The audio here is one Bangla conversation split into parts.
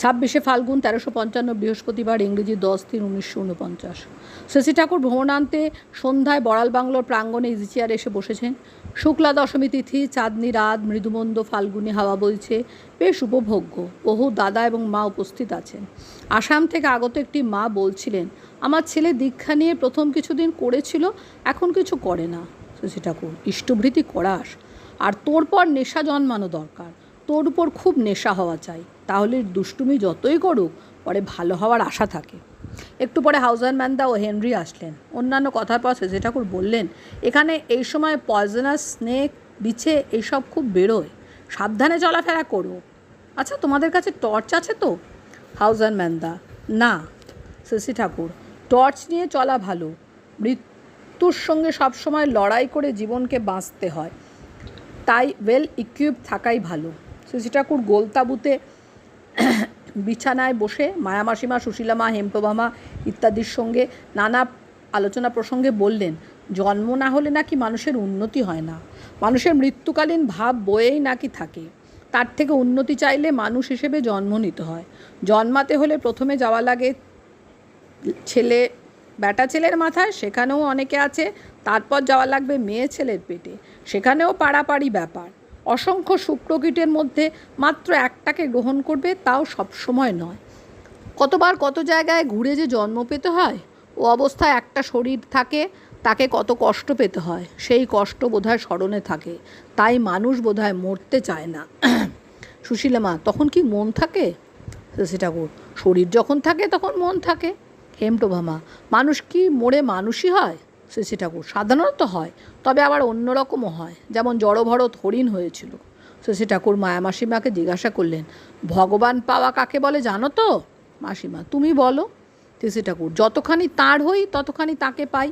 ছাব্বিশে ফাল্গুন তেরোশো পঞ্চান্ন, বৃহস্পতিবার ইংরেজি দশ তিন উনিশশো উনপঞ্চাশ। শশী ঠাকুর ভ্রমণান্তে সন্ধ্যায় বড়াল বাংলোর প্রাঙ্গণে ইজি চেয়ারে এসে বসেছেন। শুক্লা দশমী তিথি, চাঁদনি রাত, মৃদুমন্দ ফাল্গুনি হাওয়া বইছে, বেশ উপভোগ্য। বহু দাদা এবং মা উপস্থিত আছেন। আসাম থেকে আগত একটি মা বলছিলেন, আমার ছেলে দীক্ষা নিয়ে প্রথম কিছুদিন করেছিল, এখন কিছু করে না। শশী ঠাকুর, ইষ্টভৃতি করাস, আর তোর পর নেশা জন্মানো দরকার। তোর উপর খুব নেশা হওয়া চাই। তাহলে দুষ্টুমি যতই করুক, পরে ভালো হওয়ার আশা থাকে। একটু পরে হাউজার ম্যান্দা ও হেনরি আসলেন। অন্যান্য কথার পর শেষে ঠাকুর বললেন, এখানে এই সময় পয়জনাস, স্নেক, বিছে এইসব খুব বেরোয়। সাবধানে চলাফেরা করো। আচ্ছা তোমাদের কাছে টর্চ আছে তো? হাউজার ম্যান্দা, না। শশী ঠাকুর, টর্চ নিয়ে চলা ভালো। মৃত্যুর সঙ্গে সবসময় লড়াই করে জীবনকে বাঁচতে হয়। তাই ওয়েল ইকুইপ থাকাই ভালো। শশী ঠাকুর, গোলতাবুতে বিছানায় বসে মায়ামাসিমা সুশীলামা হেমপ্রভামা ইত্যাদির সঙ্গে নানা আলোচনা প্রসঙ্গে বললেন, জন্ম না হলে নাকি মানুষের উন্নতি হয় না। মানুষের মৃত্যুকালীন ভাব বয়েই নাকি থাকে। তার থেকে উন্নতি চাইলে মানুষ হিসেবে জন্ম নিতে হয়। জন্মাতে হলে প্রথমে যাওয়া লাগে ছেলে, বেটা ছেলের মাথায়, সেখানেও অনেকে আছে, তারপর যাওয়া লাগবে মেয়ে ছেলের পেটে। সেখানেও পাড়াপাড়ি ব্যাপার। অসংখ্য শুক্রকীটের মধ্যে মাত্র একটাকে গ্রহণ করবে, তাও সবসময় নয়। কতবার কত জায়গায় ঘুরে যে জন্ম পেতে হয়, ও অবস্থায় একটা শরীর থাকে, তাকে কত কষ্ট পেতে হয়, সেই কষ্ট বোধহয় স্মরণে থাকে। তাই মানুষ বোধহয় মরতে চায় না। সুশীলা মা, তখন কি মন থাকে? শশী ঠাকুর, শরীর যখন থাকে তখন মন থাকে। হেমটোভামা মানুষ কি মরে মানুষই হয়? শশী ঠাকুর সাধারণত হয়, তবে আবার অন্যরকমও হয়। যেমন জড়ভরত হরিণ হয়েছিল শশী ঠাকুর মায়া মাসিমাকে জিজ্ঞাসা করলেন, ভগবান পাওয়া কাকে বলে জানো তো? মাসিমা, তুমি বলো। শশী ঠাকুর যতখানি তাঁর হই, ততখানি তাকে পাই।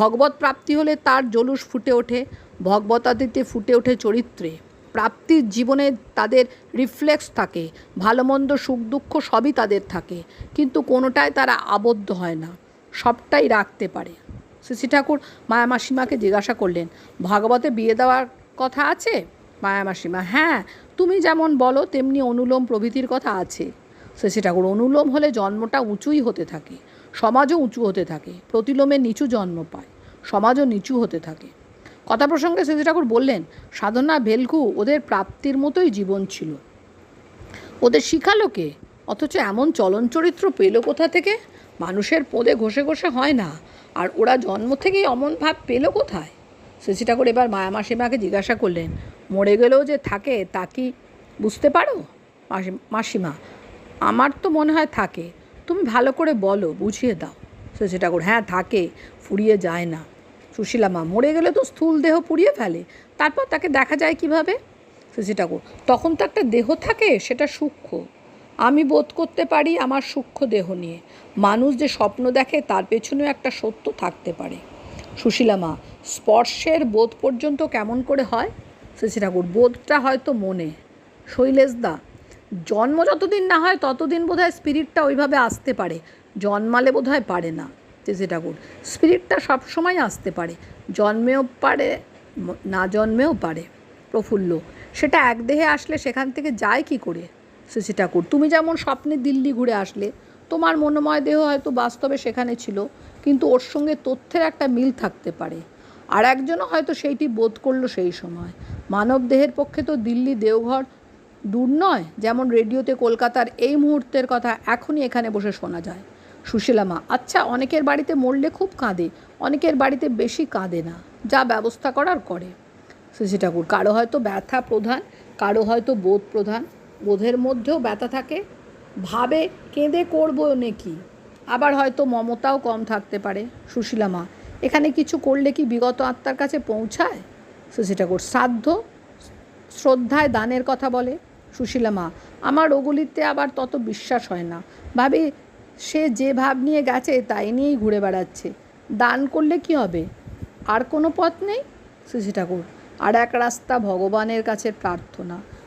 ভগবত প্রাপ্তি হলে তার জলুস ফুটে ওঠে, ভগবতাদিতে ফুটে ওঠে চরিত্রে। প্রাপ্তির জীবনে তাদের রিফ্লেক্স থাকে, ভালো, মন্দ, সুখ, দুঃখ সবই তাদের থাকে, কিন্তু কোনোটায় তারা আবদ্ধ হয় না, সবটাই রাখতে পারে। শ্রী ঠাকুর মায়া মাসিমাকে জিজ্ঞাসা করলেন, ভাগবতে বিয়ে দেওয়ার কথা আছে? মায়া মাসিমা হ্যাঁ তুমি যেমন বলো তেমনি অনুলোম প্রভৃতির কথা আছে। শ্রী ঠাকুর, অনুলোম হলে জন্মটা উঁচুই হতে থাকে, সমাজও উঁচু হতে থাকে, প্রতিলোমে নিচু জন্ম পায়, সমাজও নিচু হতে থাকে। কথা প্রসঙ্গে শ্রী ঠাকুর বললেন, সাধনা ভেলকু ওদের প্রাপ্তির মতোই জীবন ছিল। ওদের শিখালো কে অথচ এমন চলন চরিত্র পেল কোথা থেকে? মানুষের পদে ঘষে ঘষে হয় না। আর ওরা জন্ম থেকেই অমন ভাব পেল কোথায়? শশী ঠাকুর এবার মায়া মাসিমাকে জিজ্ঞাসা করলেন, মরে গেলেও যে থাকে তা কি বুঝতে পারো? মাসি, মাসিমা, আমার তো মনে হয় থাকে। তুমি ভালো করে বলো, বুঝিয়ে দাও। শশী ঠাকুর হ্যাঁ থাকে, ফুরিয়ে যায় না। সুশীলা মা, মরে গেলে তো স্থূল দেহ পুড়িয়ে ফেলে, তারপর তাকে দেখা যায় কীভাবে? শশী ঠাকুর, তখন তো একটা দেহ থাকে, সেটা সূক্ষ্ম। আমি বোধ করতে পারি আমার সূক্ষ্ম দেহ নিয়ে। মানুষ যে স্বপ্ন দেখে, তার পেছনেও একটা সত্য থাকতে পারে। সুশীলা মা, স্পর্শের বোধ পর্যন্ত কেমন করে হয়? শশী ঠাকুর, বোধটা হয়তো মনে। শৈলেশদা জন্ম যতদিন না হয়, ততদিন বোধহয় স্পিরিটটা ওইভাবে আসতে পারে। জন্মালে বোধহয় পারে না তেজে ঠাকুর। স্পিরিটটা সবসময় আসতে পারে। জন্মেও পারে, না জন্মেও পারে। প্রফুল্ল, সেটা এক দেহে আসলে সেখান থেকে যায় কি করে? শশী ঠাকুর। তুমি যেমন স্বপ্নে দিল্লি ঘুরে আসলে, তোমার মনোময় দেহ হয়তো বাস্তবে সেখানে ছিল, কিন্তু ওর সঙ্গে তথ্যের একটা মিল থাকতে পারে। আর একজনও হয়তো সেইটি বোধ করল সেই সময়। মানব দেহের পক্ষে তো দিল্লি দেওঘর দূর নয়, যেমন রেডিওতে কলকাতার এই মুহূর্তের কথা এখনই এখানে বসে শোনা যায়। সুশীলা মা আচ্ছা অনেকের বাড়িতে মরলে খুব কাঁদে, অনেকের বাড়িতে বেশি কাঁদে না, যা ব্যবস্থা করার করে। শশী ঠাকুর, কারও হয়তো ব্যথা প্রধান, কারও হয়তো বোধ প্রধান বোধের মধ্যেও ব্যথা থাকে। ভাবে, কেঁদে করব নাকি? আবার হয়তো মমতাও কম থাকতে পারে। সুশীলা মা, এখানে কিছু করলে কি বিগত আত্মার কাছে পৌঁছায়? সুশী ঠাকুর শ্রাদ্ধ? শ্রদ্ধায় দানের কথা বলে? সুশীলা মা, আমার ওগুলিতে আবার তত বিশ্বাস হয় না। ভাবি, সে যে ভাব নিয়ে গেছে তাই নিয়েই ঘুরে বেড়াচ্ছে। দান করলে কি হবে? আর কোনো পথ নেই? সুশী ঠাকুর আর এক রাস্তা ভগবানের কাছে প্রার্থনা।